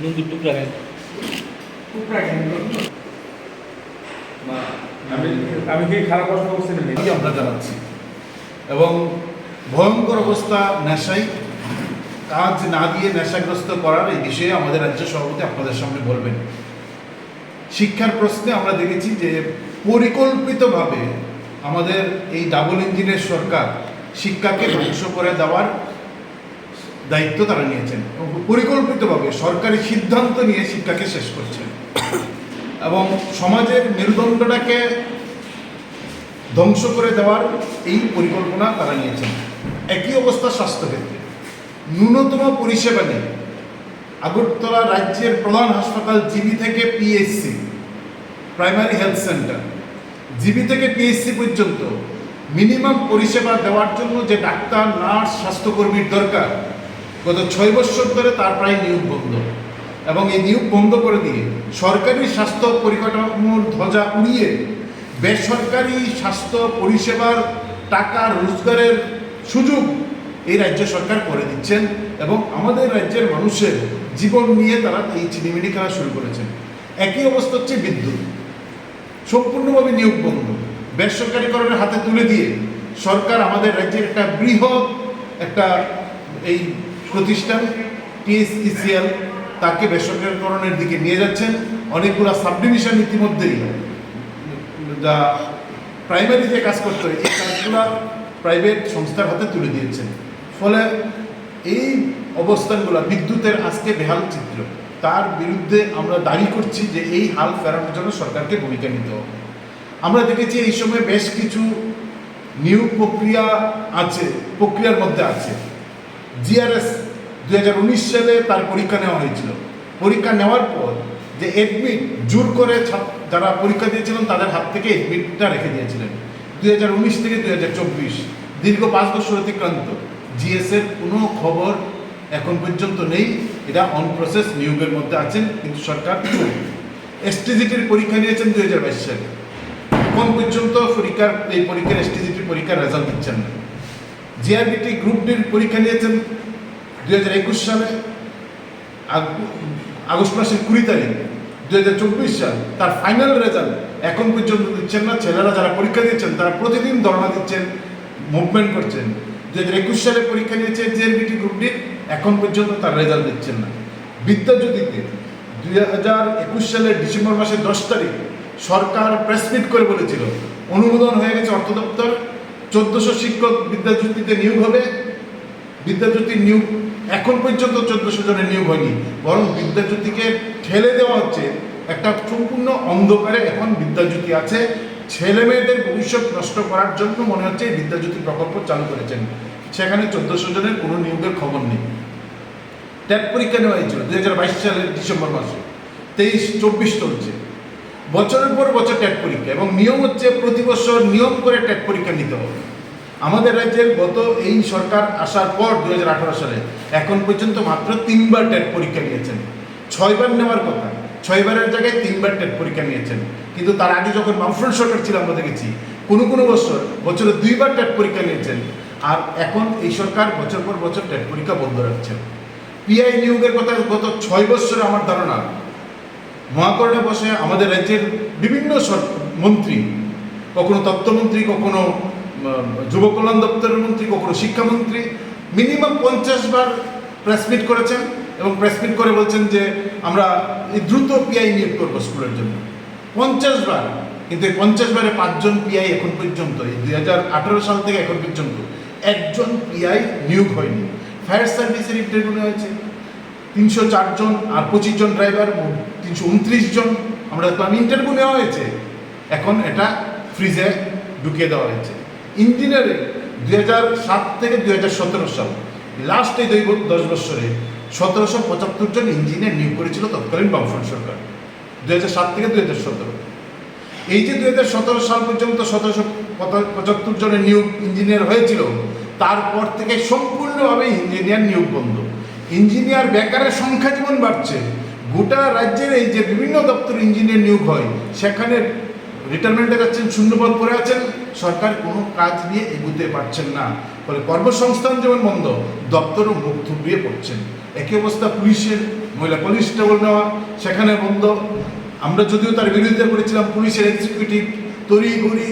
লুঙ্গির টুকরা নেন আমি আমি কি খারাপ কথা বলছি না এই আমরা জানাচ্ছি। এবং ভয়ঙ্কর অবস্থা নেশাই কাজ না দিয়ে নেশাগ্রস্ত করার এই বিষয়ে আমাদের রাজ্য সভাপতি আপনাদের সামনে বলবেন। শিক্ষার প্রশ্নে আমরা দেখেছি যে পরিকল্পিতভাবে আমাদের এই ডাবল ইঞ্জিনের সরকার শিক্ষাকে ধ্বংস করে দেওয়ার দায়িত্ব তারা নিয়েছেন পরিকল্পিতভাবে সরকারি সিদ্ধান্ত নিয়ে শিক্ষাকে শেষ করছেন। এবং সমাজের মেরুদণ্ডটাকে ধ্বংস করে দেওয়ার এই পরিকল্পনা তারা নিয়েছেন। একই অবস্থা স্বাস্থ্যক্ষেত্রে। ন্যূনতম পরিষেবা নেই। আগরতলা রাজ্যের প্রধান হাসপাতাল জিবি থেকে PHC, primary health centre. GB থেকে পিএইচসি পর্যন্ত মিনিমাম পরিষেবা দেওয়ার জন্য যে ডাক্তার, নার্স, স্বাস্থ্যকর্মীর দরকার গত ছয় বছর ধরে তার প্রায় নিয়োগ বন্ধ। এবং এই নিয়োগ বন্ধ করে দিয়ে সরকারি স্বাস্থ্য পরিকাঠামোর ধ্বজা উড়িয়ে বেসরকারি স্বাস্থ্য পরিষেবার টাকা রোজগারের সুযোগ এই রাজ্য সরকার করে দিচ্ছেন এবং আমাদের রাজ্যের মানুষের জীবন নিয়ে তারা এই চিনিমিনি খেলা শুরু করেছেন। একই অবস্থা হচ্ছে বিদ্যুৎ। সম্পূর্ণভাবে নিয়োগ বন্ধ। বেসরকারীকরণের হাতে তুলে দিয়ে সরকার আমাদের রাজ্যের একটা বৃহৎ একটা এই প্রতিষ্ঠান টিএসইসিএল তাকে বেসরকারীকরণের দিকে নিয়ে যাচ্ছেন। অনেকগুলো সাবডিভিশন ইতিমধ্যেই যা প্রাইমারি যে কাজ করতে হয়, এই কাজগুলো প্রাইভেট সংস্থার হাতে তুলে দিয়েছেন। ফলে এই অবস্থানগুলো বিদ্যুতের আজকে বেহাল চিত্র। তার বিরুদ্ধে আমরা দাবি করছি যে এই হাল ফেরানোর জন্য সরকারকে ভূমিকা নিতে হবে। আমরা দেখেছি এই সময় বেশ কিছু নিয়োগ প্রক্রিয়া আছে, প্রক্রিয়ার মধ্যে আছে। জিআরএস দু হাজার উনিশ সালে তার পরীক্ষা নেওয়া হয়েছিল। পরীক্ষা নেওয়ার পর যে এডমিট জোর করে যারা পরীক্ষা দিয়েছিলেন তাদের হাত থেকে এডমিটটা রেখে দিয়েছিলেন। দুই হাজার উনিশ থেকে দুই হাজার চব্বিশ, দীর্ঘ পাঁচ বছর অতিক্রান্ত। জিএস এর কোনো খবর এখন পর্যন্ত নেই। এটা অন প্রসেস নিয়োগের মধ্যে আছেন, কিন্তু সরকার এসটিজিটির পরীক্ষা নিয়েছেন দুই হাজার বাইশ সালে। এখন পর্যন্ত পরীক্ষার এই পরীক্ষার এসটিজিটির পরীক্ষার রেজাল্ট দিচ্ছেন না। জিআরবিটি গ্রুপ ডির পরীক্ষা নিয়েছেন দুই হাজার একুশ সালে, আগ- আগস্ট মাসের কুড়ি তারিখ, দুই হাজার চব্বিশ সাল। তার ফাইনাল রেজাল্ট এখন পর্যন্ত দিচ্ছেন না, ছেলেরা যারা পরীক্ষা দিচ্ছেন, তারা প্রতিদিন ধর্ণা দিচ্ছেন মুভমেন্ট করছেন। দুই হাজার একুশ সালে পরীক্ষা নিয়েছে জিএনবিটি গ্রুপ ডির এখন পর্যন্ত তার রেজাল্ট দিচ্ছেন না। বিদ্যাজ্যোতিতে দুই হাজার একুশ সালের ডিসেম্বর মাসের দশ তারিখ, সরকার প্রেসমিট করে বলেছিল, অনুমোদন হয়ে গেছে অর্থ দপ্তর চোদ্দশো শিক্ষক বিদ্যাজ্যোতিতে নিয়োগ হবে। বিদ্যাজ্যোতির নিয়োগ এখন পর্যন্ত চোদ্দশো জনের নিয়োগ হয়নি। বরং বিদ্যাজ্যোতিকে ঠেলে দেওয়া হচ্ছে একটা সম্পূর্ণ অন্ধকারে এখন বিদ্যাজ্যোতি আছে। ছেলে মেয়েদের ভবিষ্যৎ নষ্ট করার জন্য মনে হচ্ছে এই বিদ্যাজ্যোতি প্রকল্প চালু করেছেন। সেখানে চোদ্দশো জনের কোনো নিয়োগের খবর নেই। ট্যাট পরীক্ষা নেওয়া হয়েছিল। দু হাজার বাইশ সালের ডিসেম্বর মাসে। তেইশ, চব্বিশ চলছে। বছরের পর বছর ট্যাট পরীক্ষা এবং নিয়ম হচ্ছে প্রতি বছর নিয়ম করে ট্যাট পরীক্ষা নিতে হবে। আমাদের রাজ্যের গত এই সরকার আসার পর দু হাজার আঠারো সালে এখন পর্যন্ত মাত্র তিনবার ট্যাট পরীক্ষা নিয়েছেন। ছয়বার নেওয়ার কথা, ছয়বারের জায়গায় তিনবার ট্যাট পরীক্ষা নিয়েছেন। কিন্তু তার আগে যখন বামফ্রন্ট সরকার ছিল আমরা দেখেছি কোনো কোনো বছর বছরে দুইবার ট্যাট পরীক্ষা নিয়েছেন। আর এখন এই সরকার বছর পর বছর ট্যাট পরীক্ষা বন্ধ রাখছেন পিআই নিয়োগের কথা গত ছয় বছরে আমার ধারণা মহাকরণে বসে আমাদের রাজ্যের বিভিন্ন মন্ত্রী, কখনো তত্ত্বমন্ত্রী, কখনো যুব কল্যাণ দপ্তরের মন্ত্রী, কখনো শিক্ষামন্ত্রী, মিনিমাম পঞ্চাশ বার প্রেসমিট করেছেন এবং প্রেসমিট করে বলছেন যে আমরা দ্রুত পিআই নিয়োগ করব স্কুলের জন্য। পঞ্চাশ বার, কিন্তু এই পঞ্চাশ বারে পাঁচজন পিআই এখন পর্যন্ত, এই দুই হাজার আঠারো সাল থেকে এখন পর্যন্ত একজন পিআই নিয়োগ হয়নি। ফায়ার সার্ভিসের ইন্টারভিউ হয়েছে। তিনশো চারজন আর পঁচিশ জন ড্রাইভার তিনশো উনত্রিশ জন। আমরা দেখলাম ইন্টারভিউ নেওয়া হয়েছে। এখন এটা ফ্রিজে ঢুকিয়ে দেওয়া হয়েছে। ইঞ্জিনিয়ারিং দুই সাত থেকে দুই হাজার সতেরো সাল লাস্ট এই দুই দশ বছরে সতেরোশো পঁচাত্তর জন ইঞ্জিনিয়ার নিয়োগ করেছিল তৎকালীন বামফ্রন্ট সরকার, দুই সাত থেকে দুই সতেরো। এই যে দুই হাজার সতেরো সাল পর্যন্ত সতেরোশো পঁচাত্তর জনের নিয়োগ ইঞ্জিনিয়ার হয়েছিল, তারপর থেকে সম্পূর্ণভাবে ইঞ্জিনিয়ার নিয়োগ বন্ধ। ইঞ্জিনিয়ার বেকারের সংখ্যা যেমন বাড়ছে। গোটা রাজ্যের এই যে বিভিন্ন দপ্তর ইঞ্জিনিয়ার নিয়োগ হয়, সেখানে রিটায়ারমেন্টে যাচ্ছেন, শূন্যপদ পড়ে আছেন, সরকার কোনো কাজ নিয়ে এগুতে পারছেন না। ফলে কর্মসংস্থান যেমন বন্ধ, দপ্তরও মুখ থুবড়িয়ে পড়ছেন। একই অবস্থা পুলিশের, মহিলা কনস্টেবল নেওয়া, সেখানে বন্ধ। আমরা যদিও তার বিরোধিতা করেছিলাম, পুলিশের এক্সিকিউটিভ তরি তড়িঘড়ি